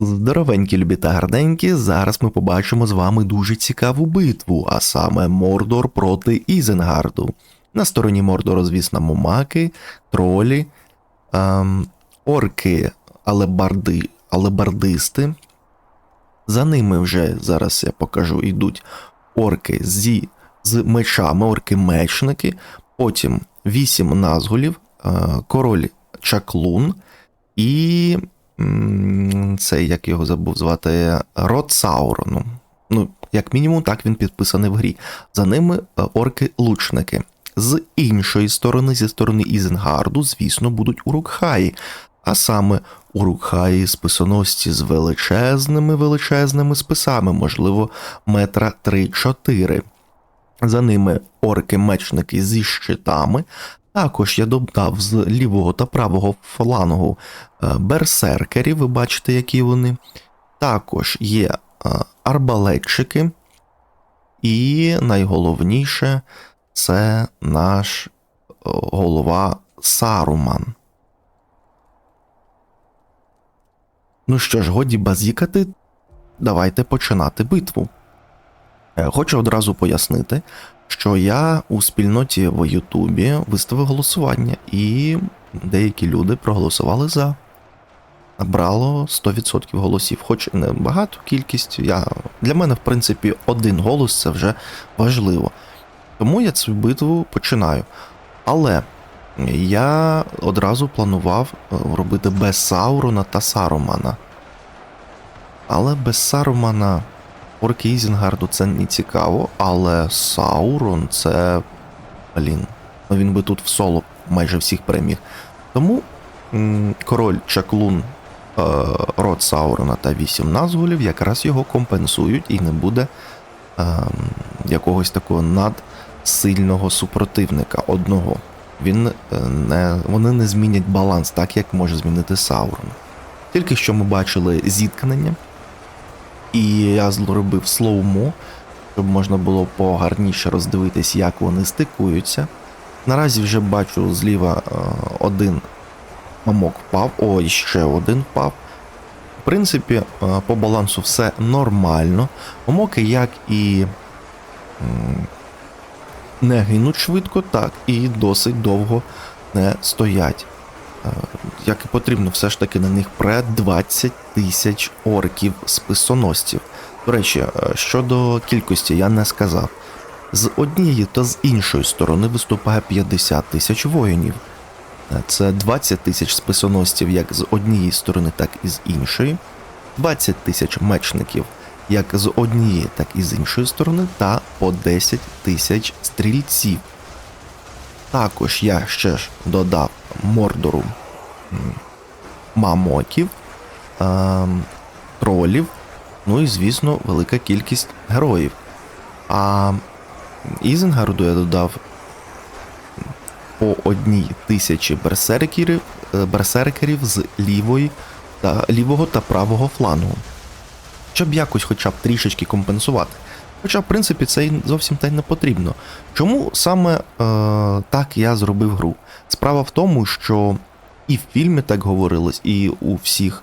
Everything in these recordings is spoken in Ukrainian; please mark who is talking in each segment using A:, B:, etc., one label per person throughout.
A: Здоровенькі любі та гарненькі, зараз ми побачимо з вами дуже цікаву битву, а саме Мордор проти Ізенгарду. На стороні Мордору, звісно, мумаки, тролі, ем, орки, алебарди, алебардисти. За ними вже зараз я покажу йдуть орки зі, з мечами, орки-мечники, потім вісім назгулів, е, король Чаклун і м, це як його забув звати Род Саурону. Ну, як мінімум, так він підписаний в грі. За ними е, орки-лучники. З іншої сторони, зі сторони Ізенгарду, звісно, будуть урукхаї. А саме урукхаї списоносці з величезними величезними списами, можливо, метра 3-4. За ними орки-мечники зі щитами. Також я додав з лівого та правого флангу е, берсеркерів, ви бачите, які вони. Також є е, арбалетчики. І найголовніше це наш голова Саруман. Ну що ж, годі базікати, давайте починати битву. Е, Хочу одразу пояснити, що я у спільноті в Ютубі виставив голосування, і деякі люди проголосували за. Набрало 100% голосів, хоч і не багату кількість. Я... Для мене, в принципі, один голос це вже важливо. Тому я цю битву починаю. Але я одразу планував е, робити без Саурона та Сарумана. Але без Сарумана орки Ізінгарду це не цікаво, але Саурон це. Блін. Ну він би тут в соло майже всіх переміг. Тому м, король Чаклун, е, род Саурона та вісім назгулів якраз його компенсують і не буде е, якогось такого надсильного супротивника одного. Він е, не, вони не змінять баланс так, як може змінити Саурон. Тільки що ми бачили зіткнення, і я зробив слоумо, щоб можна було погарніше роздивитись, як вони стикуються. Наразі вже бачу зліва е, один мамок впав, о, і ще один впав. В принципі, е, по балансу все нормально. Мамоки, як і не гинуть швидко, так і досить довго не стоять. Е, Як і потрібно, все ж таки на них пре 20 тисяч орків списоносців. До речі, е, щодо кількості я не сказав. З однієї та з іншої сторони виступає 50 тисяч воїнів. Е, Це 20 тисяч списоносців як з однієї сторони, так і з іншої, 20 тисяч мечників як з однієї, так і з іншої сторони, та по 10 тисяч стрільців. Також я ще ж додав мордору м, мамоків, ем, тролів, ну і, звісно, велика кількість героїв. А Ізенгарду я додав по одній тисячі берсеркерів, е, берсеркерів з лівої та, лівого та правого флангу. Щоб якось хоча б трішечки компенсувати. Хоча, в принципі, це зовсім та й не потрібно. Чому саме е, так я зробив гру? Справа в тому, що і в фільмі так говорилось, і у всіх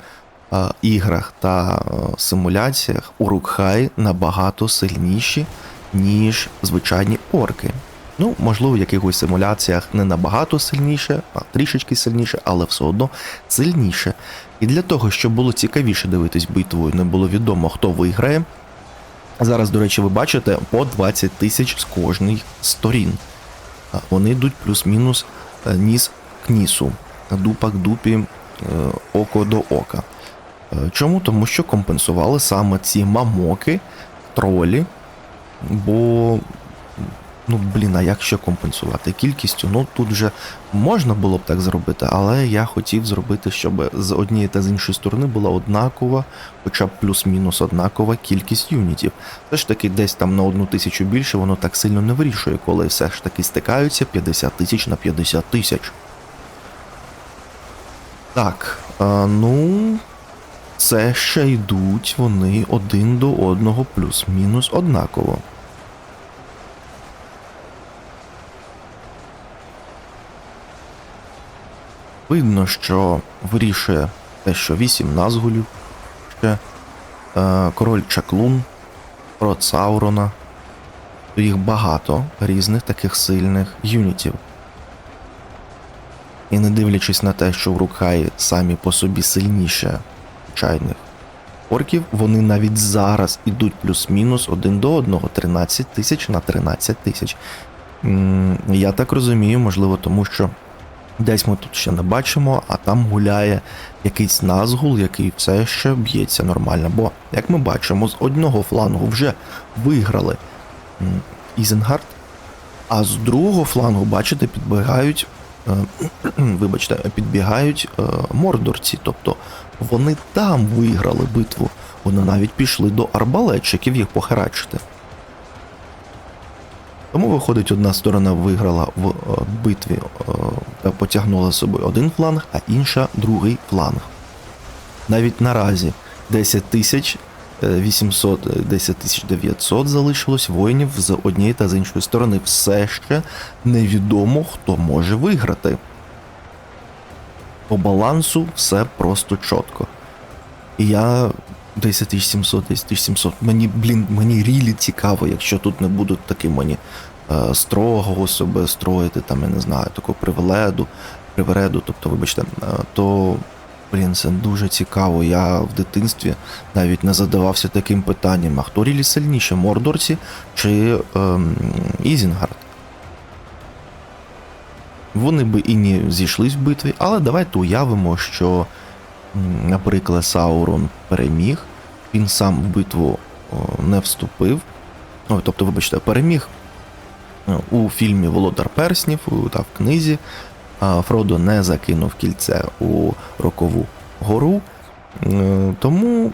A: е, іграх та е, симуляціях Урукхай набагато сильніші, ніж звичайні орки. Ну, можливо, в якихось симуляціях не набагато сильніше, а трішечки сильніше, але все одно сильніше. І для того, щоб було цікавіше дивитись битву, і не було відомо, хто виграє. Зараз, до речі, ви бачите по 20 тисяч з кожної сторін. Вони йдуть плюс-мінус е, ніс к нісу, дупа к дупі, е, око до ока. Е, Чому? Тому що компенсували саме ці мамоки, тролі, бо. Ну, блін, а як ще компенсувати? Кількістю, ну тут вже можна було б так зробити, але я хотів зробити, щоб з однієї та з іншої сторони була однакова, хоча б плюс-мінус однакова кількість юнітів. Все ж таки, десь там на одну тисячу більше воно так сильно не вирішує, коли все ж таки стикаються 50 тисяч на 50 тисяч. Так, а, ну. Це ще йдуть вони один до одного плюс-мінус однаково. Видно, що вирішує те, що 8 назгулів, ще е, король Чаклун, про Саурона. Їх багато різних таких сильних юнітів. І не дивлячись на те, що в Рукхаї самі по собі сильніше чайних орків, вони навіть зараз ідуть плюс-мінус один до одного 13 тисяч на 13 тисяч. Я так розумію, можливо, тому що десь ми тут ще не бачимо, а там гуляє якийсь назгул, який все ще б'ється нормально. Бо, як ми бачимо, з одного флангу вже виграли Ізенгард, а з другого флангу, бачите, підбігають. е, Вибачте, підбігають е, мордорці, тобто вони там виграли битву. Вони навіть пішли до арбалетчиків їх похерачити. Тому виходить, одна сторона виграла в е, битві е, та потягнула з собою один фланг, а інша другий фланг. Навіть наразі 10 тисяч е, 800, е, 10 тисяч 900 залишилось воїнів з однієї та з іншої сторони. Все ще невідомо, хто може виграти. По балансу все просто чітко. І я 10700, 10700. Мені, блін, мені рілі цікаво, якщо тут не будуть таким мені е, строгого себе строїти, там, я не знаю, таку привеледу, привереду, тобто, вибачте, е, то, блін, це дуже цікаво. Я в дитинстві навіть не задавався таким питанням, а хто рілі сильніше, Мордорці чи ем, Ізінгард? Вони би і не зійшлись в битві, але давайте уявимо, що, наприклад, Саурон переміг, він сам в битву не вступив. Ой, тобто, вибачте, переміг е, у фільмі Володар Перснів та в книзі. Фродо не закинув кільце у Рокову гору, е, тому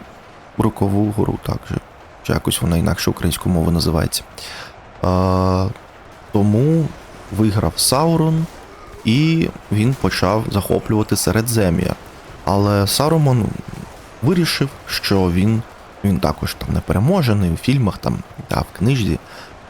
A: Рокову гору так же. Чи якось вона інакше українською мовою називається. Тому виграв Саурон, і він почав захоплювати Середзем'я. Але Сарумон вирішив, що він, він також там не переможений у фільмах там, та в книжці.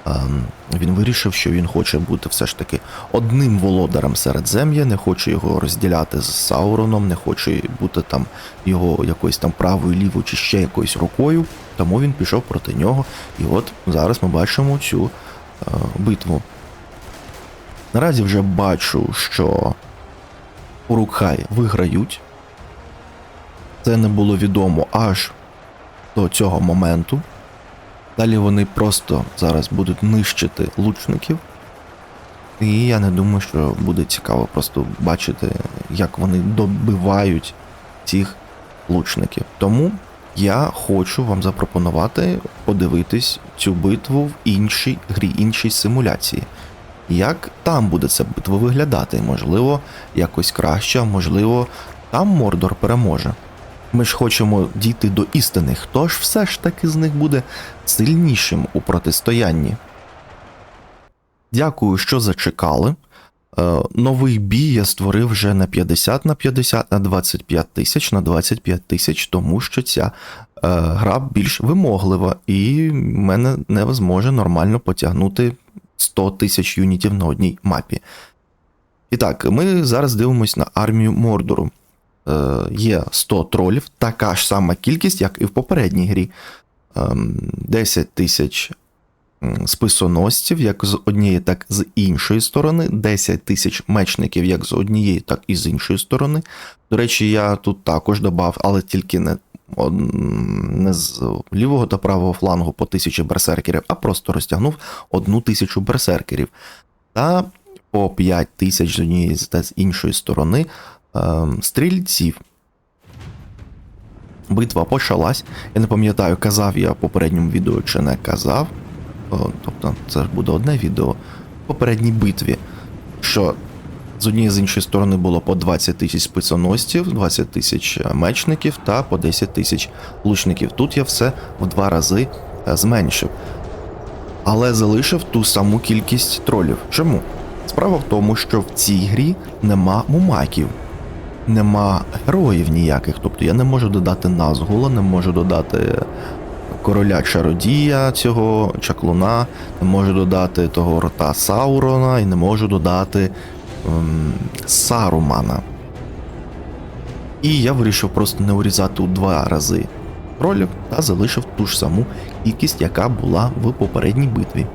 A: Ем, Він вирішив, що він хоче бути все ж таки одним володарем Середзем'я, не хоче його розділяти з Сауроном, не хоче бути там його якоюсь там правою, лівою чи ще якоюсь рукою. Тому він пішов проти нього. І от зараз ми бачимо цю е, битву. Наразі вже бачу, що Урукхай виграють. Це не було відомо аж до цього моменту. Далі вони просто зараз будуть нищити лучників. І я не думаю, що буде цікаво просто бачити, як вони добивають цих лучників. Тому я хочу вам запропонувати подивитись цю битву в іншій грі, іншій симуляції. Як там буде ця битва виглядати? Можливо, якось краще, можливо, там Мордор переможе. Ми ж хочемо дійти до істини, хто ж все ж таки з них буде сильнішим у протистоянні. Дякую, що зачекали. Е, новий бій я створив вже на 50 на 50 на 25 тисяч на 25 тисяч, тому що ця е, гра більш вимоглива, і мене не зможе нормально потягнути 100 тисяч юнітів на одній мапі. І так, ми зараз дивимось на армію Мордору. Е, є 100 тролів, така ж сама кількість, як і в попередній грі. Ем, 10 тисяч списоносців, як з однієї, так і з іншої сторони, 10 тисяч мечників, як з однієї, так і з іншої сторони. До речі, я тут також додав, але тільки не, не з лівого та правого флангу по тисячі берсеркерів, а просто розтягнув одну тисячу берсеркерів. Та по 5 тисяч з однієї та з іншої сторони ем, стрільців. Битва почалась. Я не пам'ятаю, казав я в попередньому відео чи не казав. Тобто, це ж буде одне відео. В попередній битві, що з однієї з іншої сторони було по 20 тисяч списоносців, 20 тисяч мечників та по 10 тисяч лучників. Тут я все в два рази е, зменшив. Але залишив ту саму кількість тролів. Чому? Справа в тому, що в цій грі нема мумаків нема героїв ніяких. Тобто я не можу додати Назгула, не можу додати короля чародія цього чаклуна, не можу додати того рота Саурона і не можу додати ем, Сарумана. І я вирішив просто не урізати у два рази тролів та залишив ту ж саму кількість, яка була в попередній битві.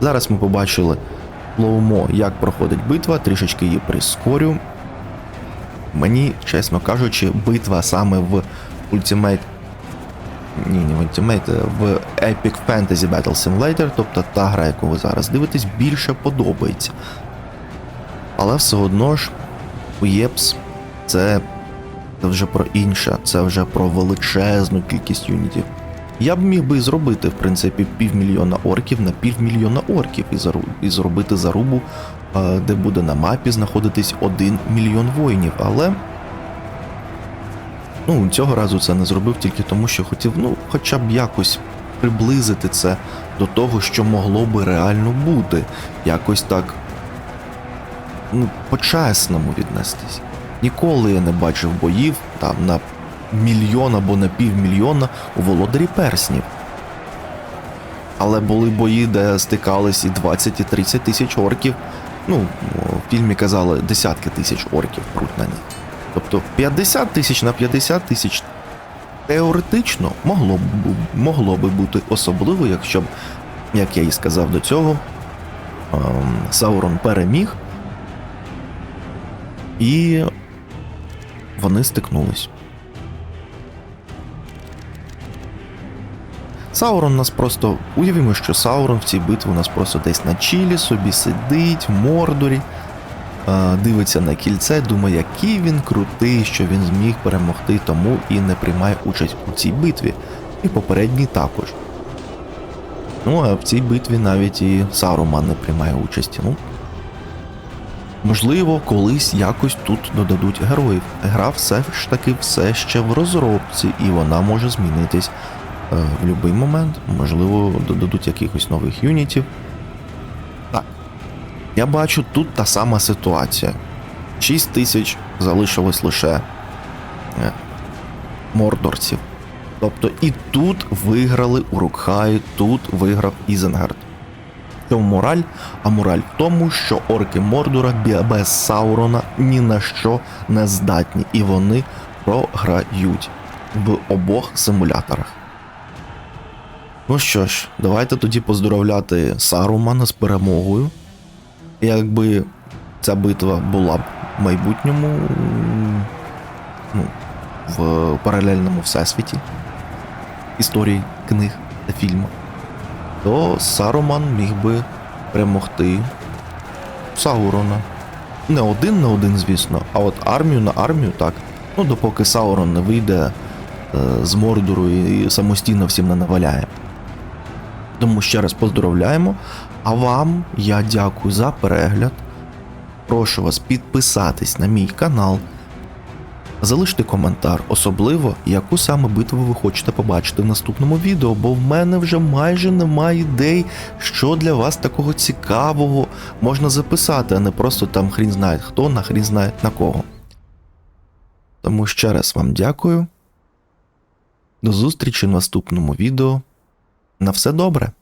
A: Зараз ми побачили лоумо, як проходить битва, трішечки її прискорю. Мені, чесно кажучи, битва саме в Ultimate. Ні, не в Ultimate, в Epic Fantasy Battle Simulator, тобто та гра, яку ви зараз дивитесь, більше подобається. Але все одно ж, УЄПС це, це вже про інше, це вже про величезну кількість юнітів. Я б міг би зробити, в принципі, півмільйона орків на півмільйона орків і, зробити зарубу, де буде на мапі знаходитись один мільйон воїнів, але. Ну, цього разу це не зробив тільки тому, що хотів, ну, хоча б якось приблизити це до того, що могло би реально бути. Якось так. Ну, по-чесному віднестись. Ніколи я не бачив боїв там на мільйон або на півмільйона у володарі перснів. Але були бої, де стикались і 20, і 30 тисяч орків. Ну, в фільмі казали десятки тисяч орків пруть на них. Тобто 50 тисяч на 50 тисяч теоретично могло б, могло би бути особливо, якщо б, як я і сказав до цього, ем, Саурон переміг, і вони стикнулись. Саурон нас просто. Уявімо, що Саурон в цій битві у нас просто десь на чілі собі сидить, в Мордорі, е, дивиться на кільце, думає, який він крутий, що він зміг перемогти, тому і не приймає участь у цій битві. І попередній також. Ну, а в цій битві навіть і Саруман не приймає участі. Ну, Можливо, колись якось тут додадуть героїв. Гра все ж таки все ще в розробці, і вона може змінитись в будь-який момент. Можливо, додадуть якихось нових юнітів. Так. Я бачу тут та сама ситуація. 6 тисяч залишилось лише е, мордорців. Тобто і тут виграли Урукхай, тут виграв Ізенгард. Цьому мораль, а мораль в тому, що орки Мордора без Саурона ні на що не здатні, і вони програють в обох симуляторах. Ну що ж, давайте тоді поздоровляти Сарумана з перемогою. Якби ця битва була б в майбутньому ну, в паралельному всесвіті історії книг та фільмів, то Саруман міг би перемогти Саурона. Не один на один, звісно, а от армію на армію так. Ну, допоки Саурон не вийде е, з Мордору і самостійно всім не наваляє. Тому ще раз поздоровляємо. А вам я дякую за перегляд. Прошу вас підписатись на мій канал. Залиште коментар, особливо, яку саме битву ви хочете побачити в наступному відео, бо в мене вже майже немає ідей, що для вас такого цікавого можна записати, а не просто там хрін знає хто на хрін знає на кого. Тому ще раз вам дякую. До зустрічі в наступному відео. На все добре!